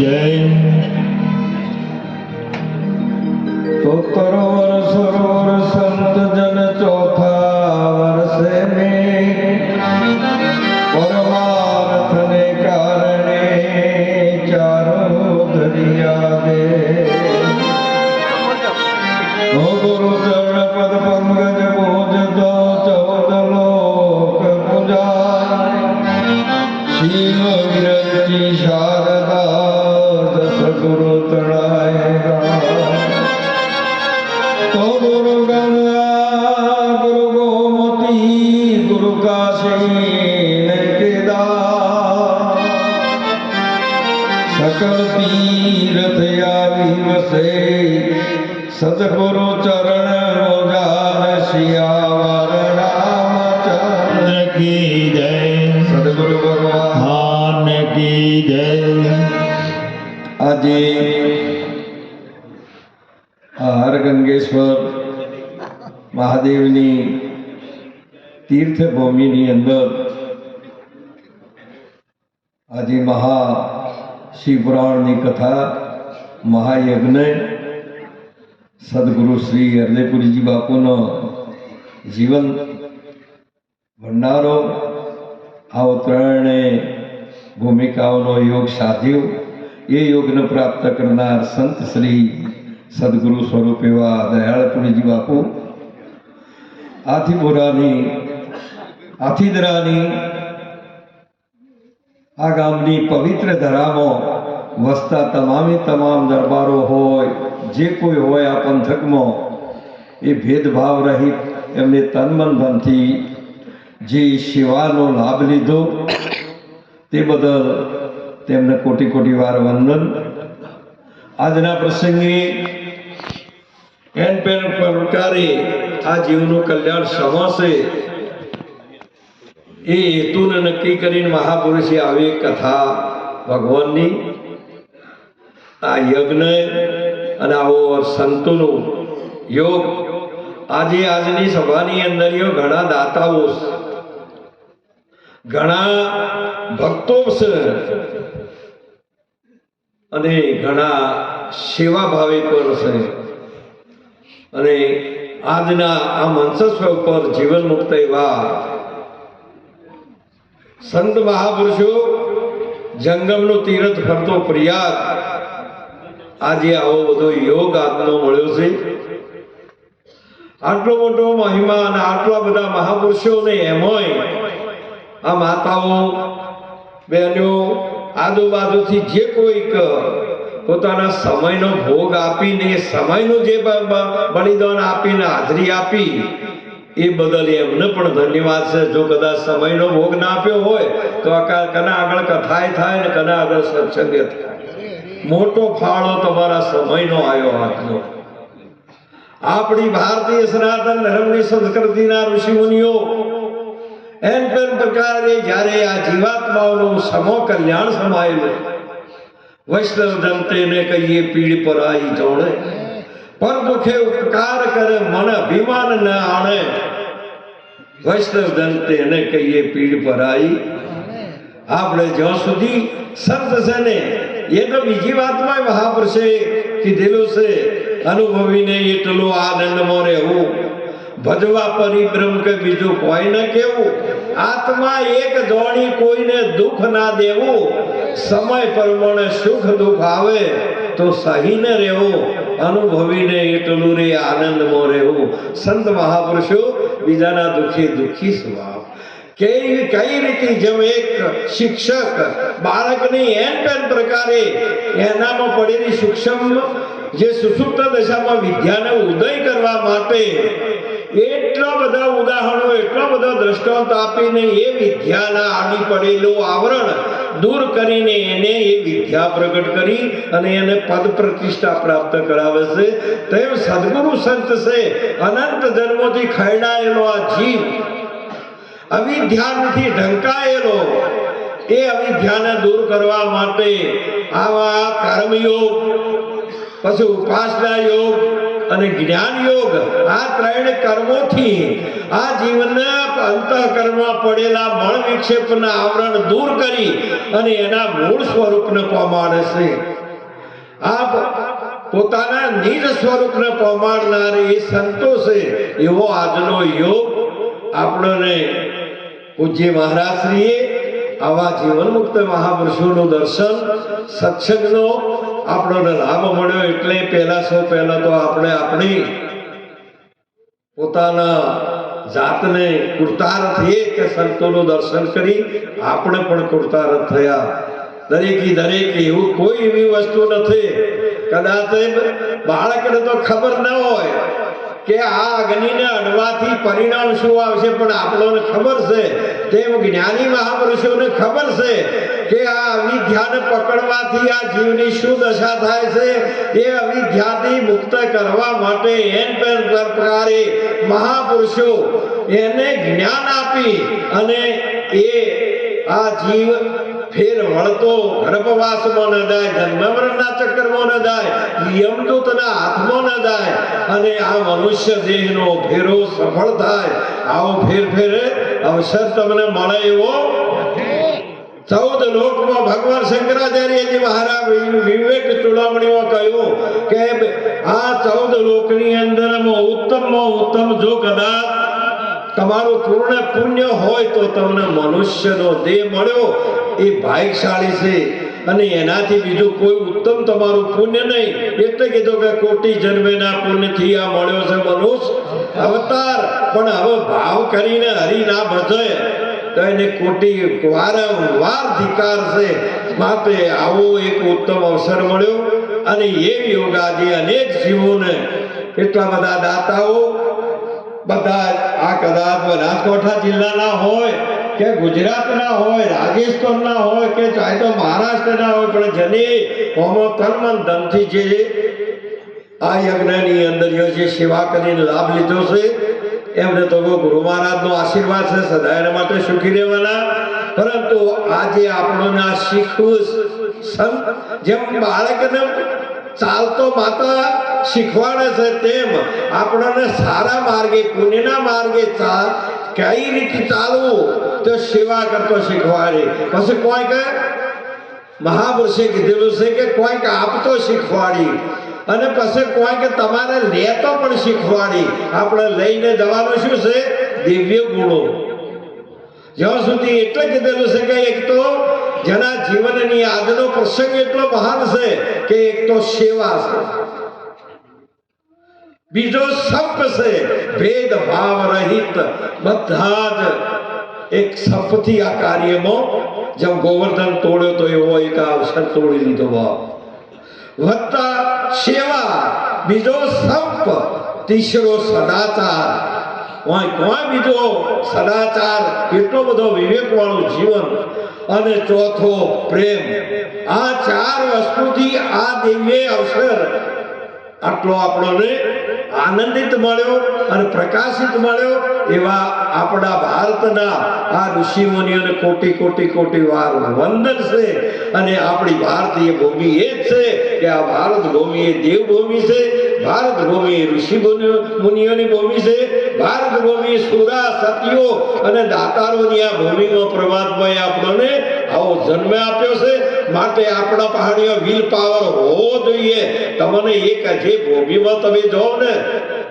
જય. તો તરોવર સરોવર સંત જન ચોથા વર્ષે મેં. પરમાર્થને કારણે ચારો દરિયા દે. ગોમતી ગુરુ કાશી ને કેદાર સકલ તીર્થ આવી વસે સદગુરુ ચરણ રોજાર શિયાવર રામચંદ્ર કી જય સદગુરુ ભગવાન હાન કી જય આજે આ હરગંગેશ્વર મહાદેવની તીર્થભૂમિની અંદર આજે મહા શિવપુરાણની કથા, મહાયજ્ઞ, સદગુરુ શ્રી હરદેપુરીજી બાપુનો જીવન ભંડારો, આવો ત્રણેય ભૂમિકાઓનો યોગ સાધ્યો. એ યોગને પ્રાપ્ત કરનાર સંત શ્રી સદગુરુ સ્વરૂપ એવા દયાળપુરીજી બાપુ. આથીપુરાની આથીદરાની આ ગામની પવિત્ર ધરામાં વસતા તમામે તમામ દરબારો હોય, જે કોઈ હોય આ પંથકમાં, એ ભેદભાવ રહિત એમને તન મન ધનથી જે સેવાનો લાભ લીધો, તે બદલ તેમને કોટી કોટી વાર વંદન. આજના પ્રસંગે એન પેન પ્રકારે આ જીવનું કલ્યાણ સમાશે. એ હેતુને નક્કી કરીને મહાપુરુષે આવી કથા ભગવાનની આ યજ્ઞ અને આવો સંતોનો યોગ આજે આજની સભાની અંદર ઘણા દાતાઓ. ઘણા ભક્તો છે અને ઘણા સેવા ભાવે પર છે અને આજના આ મંચસ્વ ઉપર જીવન મુક્ત એવા સંત મહાપુરુષો, જંગમનો તીરથ ફરતો પ્રયાગ આજે આવો બધો યોગ આત્મો મળ્યો છે. આટલો મોટો મહિમા અને આટલા બધા મહાપુરુષોને એમોય આ માતાઓ, બહેનો, આજુબાજુથી જે કોઈક પોતાના સમયનો ભોગ આપીને, સમયનું જે બલિદાન આપીને હાજરી આપી એ બદલ એમને પણ ધન્યવાદ છે. જો કદાચ સમયનો ભોગ ના આપ્યો હોય, તો આ કા- કના આગળ કથાય થાય ને કના આગળ સત્સંગે થાય. મોટો ફાળો તમારા સમયનો આવ્યો હાથનો. આપણી ભારતીય સનાતન ધર્મની સંસ્કૃતિના ઋષિમુનિઓ એમ પેન પ્રકારે જ્યારે આ જીવાત્માઓનું સમો કલ્યાણ સમાયેલું, વૈષ્ણવ જનતેને કહીએ પીડ પર આઈ જોડે પર દુખે ઉપકાર કરે, મન અભિમાન ન આણે. વૈષ્ણવ જનતેને કહીએ પીડ પર આવી આપણે જ્યાં સુધી સંત છે ને, એ તો બીજી વાતમાં મહાપુરુષે કીધેલું છે, અનુભવીને એટલો આનંદમાં રહેવું ભજવા પરિભ્રમ કે બીજું કોઈ ન કેવું. આત્મા એક જોણી કોઈને દુઃખ ના દેવું. સમય પ્રમાણે સુખ દુઃખ આવે. તો સહીને રહેવું, અનુભવીને એટલું રે આનંદમાં રહેવું. સંત મહાપુરુષો, બીજાના દુઃખે દુઃખી સ્વભાવ. કઈ કઈ રીતે જેમ એક શિક્ષક બાળકની એન પેન પ્રકારે એનામાં પડેલી સૂક્ષ્મ જે સુસુપ્ત દશામાં વિદ્યાને ઉદય કરવા માટે એટલા બધા ઉદાહરણો, એટલા બધા દ્રષ્ટાંત આપીને એ વિદ્યાના આડી પડેલું આવરણ દૂર કરીને એને એ વિદ્યા પ્રગટ કરી અને એને પદ પ્રતિષ્ઠા પ્રાપ્ત કરાવે છે તેમ સદગુરુ સંત છે, અનંત જન્મોથી ખરડાયેલો આ જીવ અવિધ્યાનથી ઢંકાયેલો, એ અવિધ્યાને દૂર કરવા માટે આવા કર્મયોગ પછી ઉપાસના યોગ અને જ્ઞાન યોગ આ ત્રણ કર્મોથી આ જીવનના અંતઃકરણમાં પડેલા મળ વિક્ષેપના આવરણ દૂર કરી અને એના મૂળ સ્વરૂપને પમાડે છે. આ પોતાના નિજ સ્વરૂપને પમાડનાર એ સંતો છે એવો આજનો યોગ આપણને પૂજ્ય મહારાજશ્રીએ આવા જીવન મુક્ત મહાપુરુષોનું દર્શન, સત્સંગનો આપણને લાભ મળ્યો એટલે પહેલા સૌ પહેલા તો આપણે આપણી પોતાના જાતને કૃતાર્થ એ કે સંતોનું દર્શન કરી આપણે પણ કૃતાર્થ થયા. દરેકી દરેક એવું કોઈ એવી વસ્તુ નથી. કદાચ બાળકને તો ખબર ન હોય કે આ અગ્નિને અડવાથી પરિણામ શું આવશે પણ આપણને ખબર છે? તેમ જ્ઞાની મહાપુરુષોને ખબર છે કે આ અવિધ્યાને પકડવાથી આ જીવની શું દશા થાય છે? એ અવિધ્યાથી મુક્ત કરવા માટે એન પેન પ્રકારે મહાપુરુષો એને જ્ઞાન આપી અને એ આ જીવ ફેર વળતો ગર્ભવાસમાં ન જાય, જન્મમરણના ચક્કરમાં ન જાય યમદૂતના હાથમાં ન જાય. અને આ મનુષ્ય દેહનો ફેરો સફળ થાય. આવો ફેર ફેરે, અવસર તમને મળે એવો ચૌદ લોકમાં ભગવાન શંકરાચાર્યજી મહારાજ વિવેક ચુડામણીમાં કહ્યું કે આ ચૌદ લોકની અંદરમાં ઉત્તમમાં ઉત્તમ જો કદાચ તમારું પૂર્ણ પુણ્ય હોય તો તમને મનુષ્યનો દેહ મળ્યો. એ ભાગ્યશાળી છે. અને એનાથી બીજું કોઈ ઉત્તમ તમારું પુણ્ય નહીં. એટલે કીધું કે કોટી જન્મેના પુણ્યથી આ મળ્યો છે મનુષ્ય. અવતાર. પણ હવે ભાવ કરીને હરી ના ભજે. તો એને કોટી વારંવાર ધિકાર છે. માટે આવો એક ઉત્તમ અવસર મળ્યો. અને એ યોગાજી અનેક જીવોને એટલા બધા દાતાઓ બધા આ કદાચ બનાસકાંઠા જિલ્લાના હોય કે ગુજરાતના હોય, રાજસ્થાનના હોય કે ચાહે તો મહારાષ્ટ્રના હોય, પણ જેને હોમો તન ધનથી જે આ યજ્ઞની અંદર જે સેવા કરીને લાભ લીધો છે, એમને તો ગુરુ મહારાજનો આશીર્વાદ છે સદા એના માટે સુખી રહેવાના. પરંતુ આજે આપણને આ શીખવું સંત જેમ બાળકને ચાલતો માતા શીખવાડે છે તેમ આપણને સારા માર્ગે, પુણ્યના માર્ગે ચાલ કઈ રીતે ચાલવું, તો સેવા કરતો શીખવાડે. પછી કોઈ કે મહાપુરુષે કીધેલું છે કે કોઈક આપતો શીખવાડી. અને પછી કોઈ કે તમારે લેતો પણ શીખવાડી. આપણે લઈને જવાનું શું છે? દિવ્ય ગુણો. જ્યાં સુધી એટલે કીધેલું છે કે એક તો જેના જીવનની આજનો પ્રસંગ એટલો મહાન છે કે એક તો સેવા છે. બીજો સપ છે ભેદભાવ રહિત બધા જ એક સંપથી આ કાર્યમાં જેમ ગોવર્ધન તોડ્યો તો એવો એક અવસર તોડી લીધો બાપ. વત્તા સેવા, બીજો સંપ, તીસરો સદાચાર. કોઈ કોઈ બીજો સદાચાર? એટલો બધો વિવેક વાળું જીવન. અને ચોથો પ્રેમ. આ ચાર વસ્તુથી આ દિવ્ય અવસર. આટલો આપણને આનંદિત મળ્યો અને પ્રકાશિત મળ્યો એવા આપણા ભારતના આ ઋષિ મુનિઓને કોટી કોટી કોટી વાર વંદન છે. અને આપણી ભારતીય ભૂમિ એ જ છે કે આ ભારત ભૂમિ એ દેવભૂમિ છે, ભારત ભૂમિ એ ઋષિ મુનિઓ- મુનિઓની ભૂમિ છે, ભારત ભૂમિ સુરા, સતીઓ અને દાતારોની આ ભૂમિમાં ભાઈ આપણને આવો જન્મ આપ્યો છે. માટે આપણા પહાડીઓ વિલ પાવર હોવો જોઈએ. તમને એક જે ભૂમિમાં તમે જાઓ ને,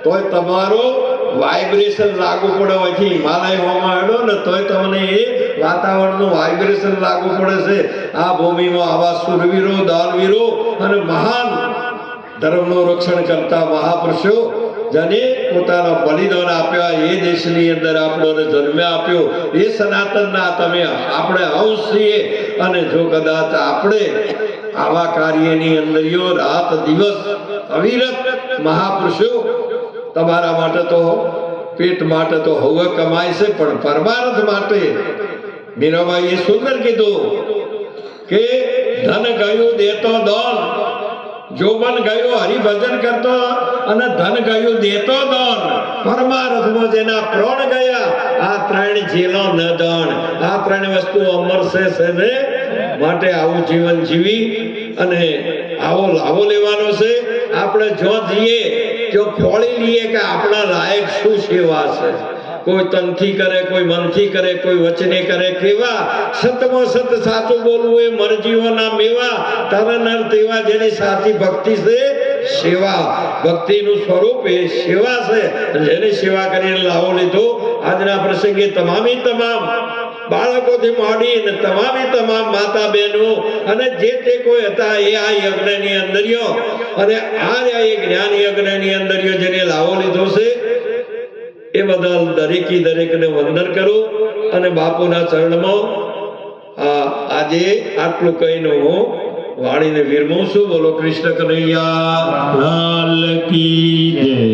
તોય તમારો વાઇબ્રેશન લાગુ પડે. પછી હિમાલય હોવામાં હેડો ને, તોય તમને એ વાતાવરણનું વાઇબ્રેશન લાગુ પડે છે. આ ભૂમિમાં આવા સુરવીરો, દાનવીરો અને મહાન ધર્મનું રક્ષણ કરતા મહાપુરુષો, જેને પોતાના બલિદાન આપ્યા, એ દેશની અંદર આપણને જન્મ આપ્યો. એ સનાતનના તમે આપણે છીએ અને જો કદાચ આપણે આવા કાર્યની અંદર યો રાત દિવસ અવિરત મહાપુરુષો તમારા માટે તો પેટ માટે તો હવે કમાય છે, પણ પરમાર્થ માટે મીરાબાઈએ સુંદર કીધું કે ધન ગયું દેતો દોન જોબન ગયો હરિભજન કરતો અને ધન ગયું દેતો દોન પરમાર્થમાં જેના પ્રાણ ગયા. આ ત્રણ જેલો ન દણ. આ ત્રણ વસ્તુ અમર છે છે માટે આવું જીવન જીવી અને આવો લાભો લેવાનો છે. આપણે જો જઈએ, જો ખોળી લઈએ કે આપણા લાયક શું સેવા છે? કોઈ તનથી કરે, કોઈ મનથી કરે, કોઈ વચને કરે, કેવા? સતમાં સત સાચું બોલવું એ મરજીઓના મેવા. તારા નર તેવા જેની સાચી ભક્તિ છે સેવા ભક્તિનું સ્વરૂપ એ સેવા છે. જેની સેવા કરીને લાવો લીધો. આજના પ્રસંગે તમામે તમામ બાળકોથી માંડીને તમામે તમામ માતા બહેનો અને જે તે કોઈ હતા એ આ યજ્ઞની અંદરિયો અને આ એ જ્ઞાન યજ્ઞની અંદરિયો જેને લાવો લીધો છે, એ બદલ દરેકી દરેકને વંદન કરું અને બાપુના ચરણમાં આજે આટલું કહીને હું વાણીને વિરમું છું. બોલો કૃષ્ણ કનૈયા. લાલ કી જય.